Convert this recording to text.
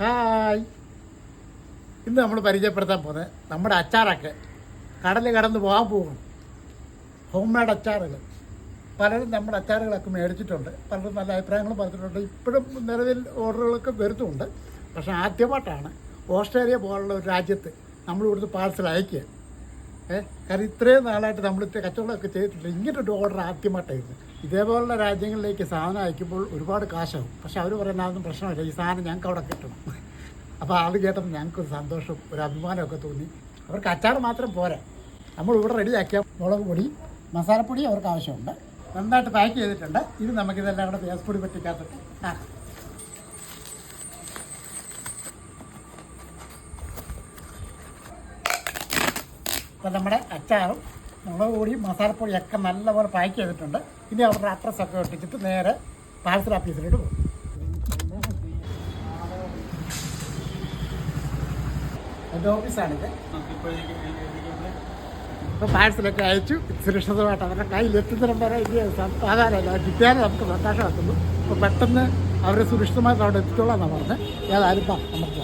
Hi. ഇന്ന് നമ്മൾ പരിചയപ്പെടുത്താൻ പോകുന്നത് നമ്മുടെ അച്ചാറൊക്കെ കടൽ കടന്ന് പോകാൻ പോകും ഹോം മെയ്ഡ് അച്ചാറുകൾ. പലരും നമ്മുടെ അച്ചാറുകളൊക്കെ മേടിച്ചിട്ടുണ്ട്. പലരും നല്ല അഭിപ്രായങ്ങൾ പറഞ്ഞിട്ടുണ്ട്. ഇപ്പോഴും നിലവിൽ ഓർഡറുകളൊക്കെ വരുത്തുന്നുണ്ട് പക്ഷേ ആദ്യമായിട്ടാണ് ഓസ്ട്രേലിയ പോലുള്ള ഒരു രാജ്യത്ത് നമ്മൾ ഇവിടുന്ന് പാഴ്സൽ അയക്കുക ഏ? കാരണം ഇത്രയും നാളായിട്ട് നമ്മൾ കച്ചവടമൊക്കെ ചെയ്തിട്ടില്ല. ഇങ്ങനൊരു ഓർഡർ ആദ്യമായിട്ടായിരുന്നു. ഇതേപോലുള്ള രാജ്യങ്ങളിലേക്ക് സാധനം അയക്കുമ്പോൾ ഒരുപാട് കാശാവും. പക്ഷെ അവർ പറയുന്ന അതൊന്നും പ്രശ്നമില്ല. ഈ സാധനം ഞങ്ങൾക്ക് അവിടെ കിട്ടും. അപ്പോൾ ആൾ കേട്ടപ്പോൾ ഞങ്ങൾക്കൊരു സന്തോഷം ഒരു അഭിമാനമൊക്കെ തോന്നി. അവർക്ക് അച്ചാർ മാത്രം പോരാ. നമ്മൾ ഇവിടെ റെഡിയാക്കിയ മുളക് പൊടി മസാലപ്പൊടി അവർക്ക് ആവശ്യമുണ്ട്. നന്നായിട്ട് പാക്ക് ചെയ്തിട്ടുണ്ട്. ഇത് നമുക്കിതെല്ലാം കൂടെ പൊടി പറ്റിക്കാത്തിട്ട് ആ. അപ്പം നമ്മുടെ അച്ചാറും മുളക് പൊടിയും മസാലപ്പൊടിയൊക്കെ നല്ലപോലെ പാക്ക് ചെയ്തിട്ടുണ്ട്. ഇനി അവരുടെ അഡ്രസ്സൊക്കെ ഒട്ടിച്ചിട്ട് നേരെ പാഴ്സൽ ഓഫീസിലോട്ട് പോകും. എന്റെ ഓഫീസാണിത്. ഇപ്പോൾ പാഴ്സലൊക്കെ അയച്ചു. സുരക്ഷിതമായിട്ട് അവരുടെ കയ്യിൽ എത്തുന്നതിനും വരെ ഇത് സാധാരണ കിട്ടിയാലേ നമുക്ക് സന്തോഷമാക്കുന്നു അപ്പോൾ പെട്ടെന്ന് അവരെ സുരക്ഷിതമായിട്ട് അവിടെ എത്തിച്ചോളാം എന്നാണ് പറഞ്ഞത്. ഏതായാലും നമുക്ക്